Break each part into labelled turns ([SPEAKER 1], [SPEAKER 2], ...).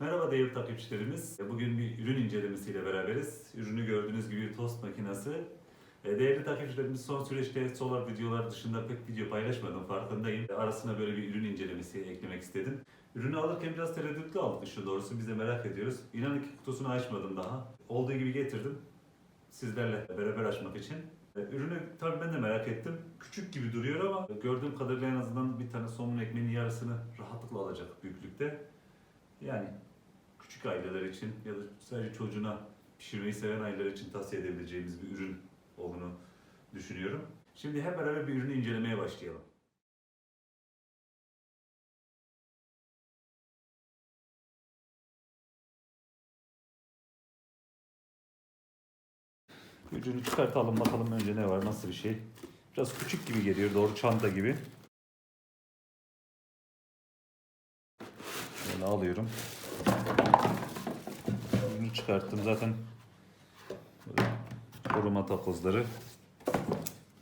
[SPEAKER 1] Merhaba değerli takipçilerimiz. Bugün bir ürün incelemesiyle beraberiz. Ürünü gördüğünüz gibi tost makinesi. E, Değerli takipçilerimiz son süreçte solar videolar dışında pek video paylaşmadım farkındayım. Arasına böyle bir ürün incelemesi eklemek istedim. Ürünü alırken biraz tereddütlü aldık şu doğrusu biz de merak ediyoruz. İnanın ki kutusunu açmadım daha. Olduğu gibi getirdim sizlerle beraber açmak için. E, Ürünü tabii ben de merak ettim. Küçük gibi duruyor ama gördüğüm kadarıyla en azından bir tane somun ekmeğinin yarısını rahatlıkla alacak büyüklükte. Yani küçük aileler için ya da sadece çocuğuna pişirmeyi seven aileler için tavsiye edebileceğimiz bir ürün olduğunu düşünüyorum. Şimdi hep beraber bir ürünü incelemeye başlayalım. Ürünü çıkartalım bakalım önce ne var nasıl bir şey. Biraz küçük gibi geliyor doğru çanta gibi. Şöyle alıyorum. Çıkarttım zaten. Koruma takozları.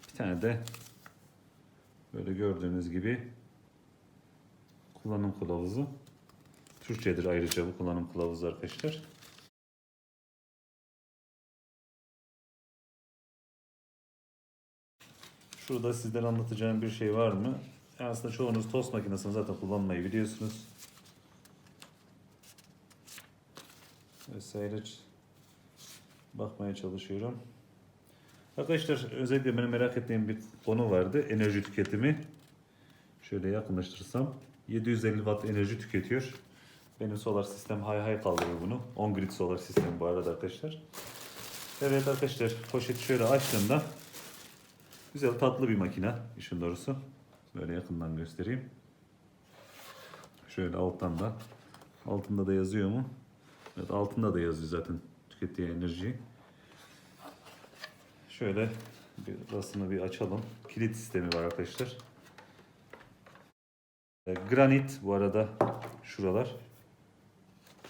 [SPEAKER 1] Bir tane de böyle gördüğünüz gibi kullanım kılavuzu. Türkçedir ayrıca bu kullanım kılavuzu arkadaşlar. Şurada sizlere anlatacağım bir şey var mı? Aslında çoğunuz tost makinesini zaten kullanmayı biliyorsunuz. Vesaire bakmaya çalışıyorum. Arkadaşlar özellikle benim merak ettiğim bir konu vardı. Enerji tüketimi. Şöyle yakınlaştırsam 750 watt enerji tüketiyor. Benim solar sistem hay hay kaldırıyor bunu. 10 grid solar sistem bu arada arkadaşlar. Evet arkadaşlar poşeti şöyle açtığımda Güzel tatlı bir makine işin doğrusu. Böyle yakından göstereyim. Şöyle alttan da. Altında da yazıyor mu? Evet altında da yazıyor zaten tükettiği enerjiyi. Şöyle burasını bir açalım. Kilit sistemi var arkadaşlar. E, Granit bu arada şuralar.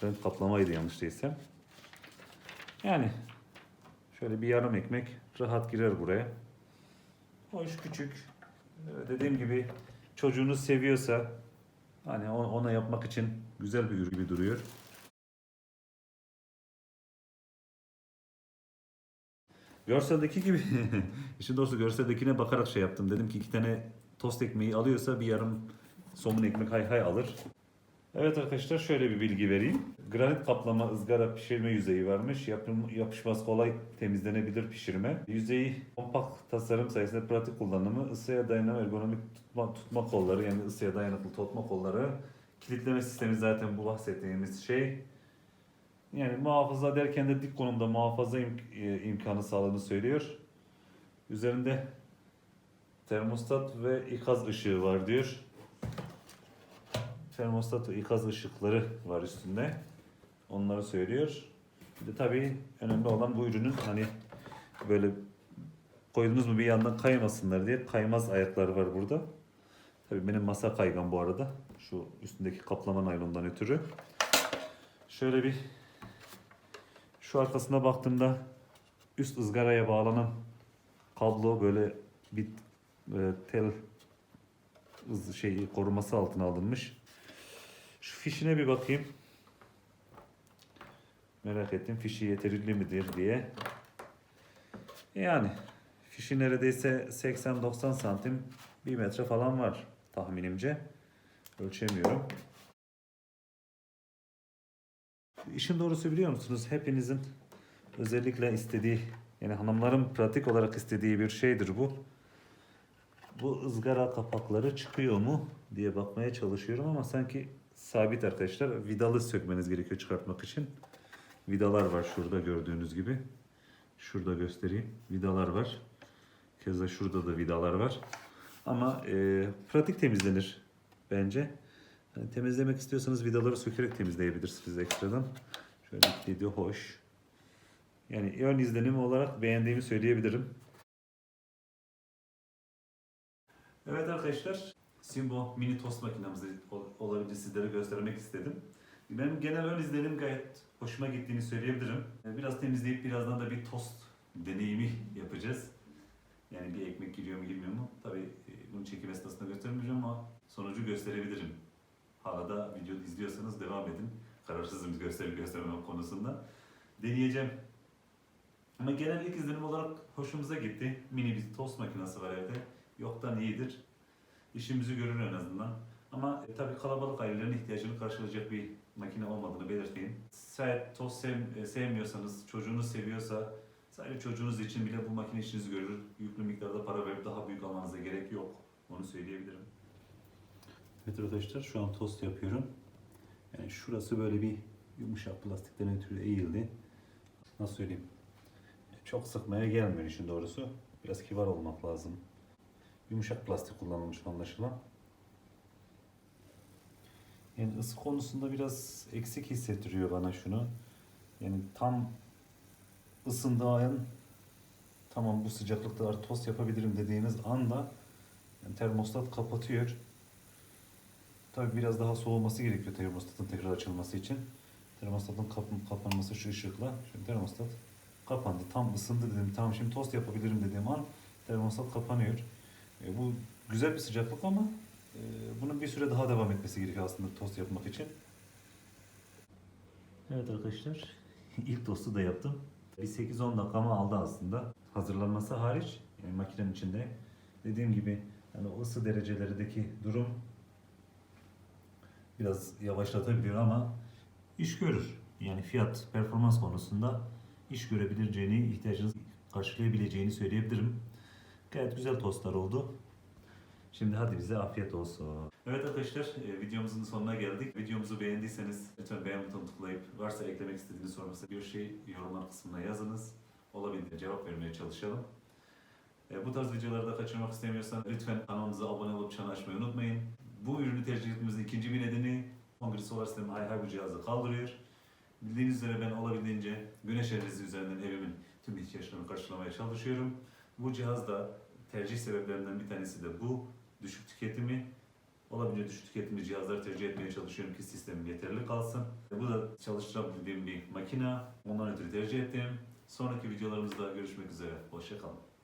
[SPEAKER 1] Granit kaplamaydı yanlış değilsem. Yani şöyle bir yarım ekmek rahat girer buraya. Hoş küçük. Dediğim gibi çocuğunuz seviyorsa hani ona yapmak için güzel bir ürün gibi duruyor. Görseldeki gibi işin doğrusu görseldekine bakarak şey yaptım. Dedim ki iki tane tost ekmeği alıyorsa bir yarım somun ekmek hay hay alır. Evet arkadaşlar şöyle bir bilgi vereyim. Granit kaplama ızgara pişirme yüzeyi varmış. Yapım, yapışmaz kolay temizlenebilir pişirme. Yüzeyi kompakt tasarım sayesinde pratik kullanımı, ısıya dayanan ergonomik tutma, tutma kolları yani ısıya dayanıklı tutma kolları. Kilitleme sistemi zaten bu bahsettiğimiz şey. Yani muhafaza derken de dik konumda muhafaza imk- e, imkanı sağladığını söylüyor. Üzerinde termostat ve ikaz ışığı var diyor termostat ve ikaz ışıkları var üstünde. Onları söylüyor. Bir de tabii önemli olan bu ürünün hani böyle koydunuz mu bir yandan kaymasınlar diye kaymaz ayakları var burada. Tabii benim masa kaygan bu arada. Şu üstündeki kaplama naylondan ötürü. Şöyle bir şu arkasına baktığımda üst ızgaraya bağlanan kablo böyle bir e, tel ız- şey koruması altına alınmış. Şu fişine bir bakayım. Merak ettim fişi yeterli midir diye. Yani fişi neredeyse 80-90 santim 1 metre falan var tahminimce. Ölçemiyorum. İşin doğrusu biliyor musunuz? Hepinizin özellikle istediği yani hanımların pratik olarak istediği bir şeydir bu. Bu ızgara kapakları çıkıyor mu diye bakmaya çalışıyorum ama sanki sabit arkadaşlar. Vidalı sökmeniz gerekiyor çıkartmak için. Vidalar var şurada gördüğünüz gibi. Şurada göstereyim. Vidalar var. Keza şurada da vidalar var. Ama e, pratik temizlenir bence. Hani temizlemek istiyorsanız vidaları sökerek temizleyebilirsiniz ekstradan. Şöyle kilidi hoş. Yani ön izlenim olarak beğendiğimi söyleyebilirim. Evet arkadaşlar, Simbo mini tost makinemizi ol- olabildiğince sizlere göstermek istedim. Benim genel ön izlenim gayet hoşuma gittiğini söyleyebilirim. Ee, Biraz temizleyip birazdan da bir tost deneyimi yapacağız. Yani bir ekmek giriyor mu girmiyor mu? Tabii e, bunu çekim esnasında göstermeyeceğim ama sonucu gösterebilirim. Hala da video izliyorsanız devam edin. kararsızım gösterip göstermem konusunda. Deneyeceğim. Ama genel ilk izlenim olarak hoşumuza gitti. Mini bir tost makinesi var evde. Yoktan iyidir. İşimizi görür en azından. Ama e, tabii kalabalık ailelerin ihtiyacını karşılayacak bir makine olmadığını belirteyim. Şayet tost sev- e, sevmiyorsanız, çocuğunuz seviyorsa sadece çocuğunuz için bile bu makine işinizi görür. Yüklü miktarda para verip daha büyük almanıza gerek yok. Onu söyleyebilirim. Evet arkadaşlar şu an tost yapıyorum. Yani şurası böyle bir yumuşak plastikten ötürü eğildi. Nasıl söyleyeyim? Çok sıkmaya gelmiyor işin doğrusu. Biraz kibar olmak lazım. Yumuşak plastik kullanılmış anlaşılan. Yani ısı konusunda biraz eksik hissettiriyor bana şunu. Yani tam ısındığı an tamam bu sıcaklıkta tost yapabilirim dediğiniz anda yani termostat kapatıyor. Tabii biraz daha soğuması gerekiyor termostatın tekrar açılması için. Termostatın kap- kapanması şu ışıkla. Şimdi termostat kapandı. Tam ısındı dedim. Tamam şimdi tost yapabilirim dediğim an termostat kapanıyor. E, bu güzel bir sıcaklık ama e, bunun bir süre daha devam etmesi gerekiyor aslında tost yapmak için. Evet arkadaşlar ilk tostu da yaptım. Bir 8-10 dakikamı aldı aslında. Hazırlanması hariç yani makinenin içinde dediğim gibi yani o ısı derecelerindeki durum biraz yavaşlatabiliyor ama iş görür. Yani fiyat performans konusunda iş görebileceğini, ihtiyacınızı karşılayabileceğini söyleyebilirim. Gayet güzel tostlar oldu. Şimdi hadi bize afiyet olsun. Evet arkadaşlar e, videomuzun sonuna geldik. Videomuzu beğendiyseniz lütfen beğen butonuna tıklayıp varsa eklemek istediğiniz sorması bir şey yorumlar kısmına yazınız. Olabildiğince cevap vermeye çalışalım. E, bu tarz videoları da kaçırmak istemiyorsan lütfen kanalımıza abone olup çan açmayı unutmayın. Bu ürünü tercih etmemizin ikinci bir nedeni Kongre Solar Sistemi hay bu cihazı kaldırıyor. Bildiğiniz üzere ben olabildiğince güneş enerjisi üzerinden evimin tüm ihtiyaçlarını karşılamaya çalışıyorum. Bu cihaz da tercih sebeplerinden bir tanesi de bu. Düşük tüketimi, olabildiğince düşük tüketimli cihazları tercih etmeye çalışıyorum ki sistemim yeterli kalsın. Bu da çalıştırabildiğim bir makina. Ondan ötürü tercih ettim. Sonraki videolarımızda görüşmek üzere. Hoşçakalın.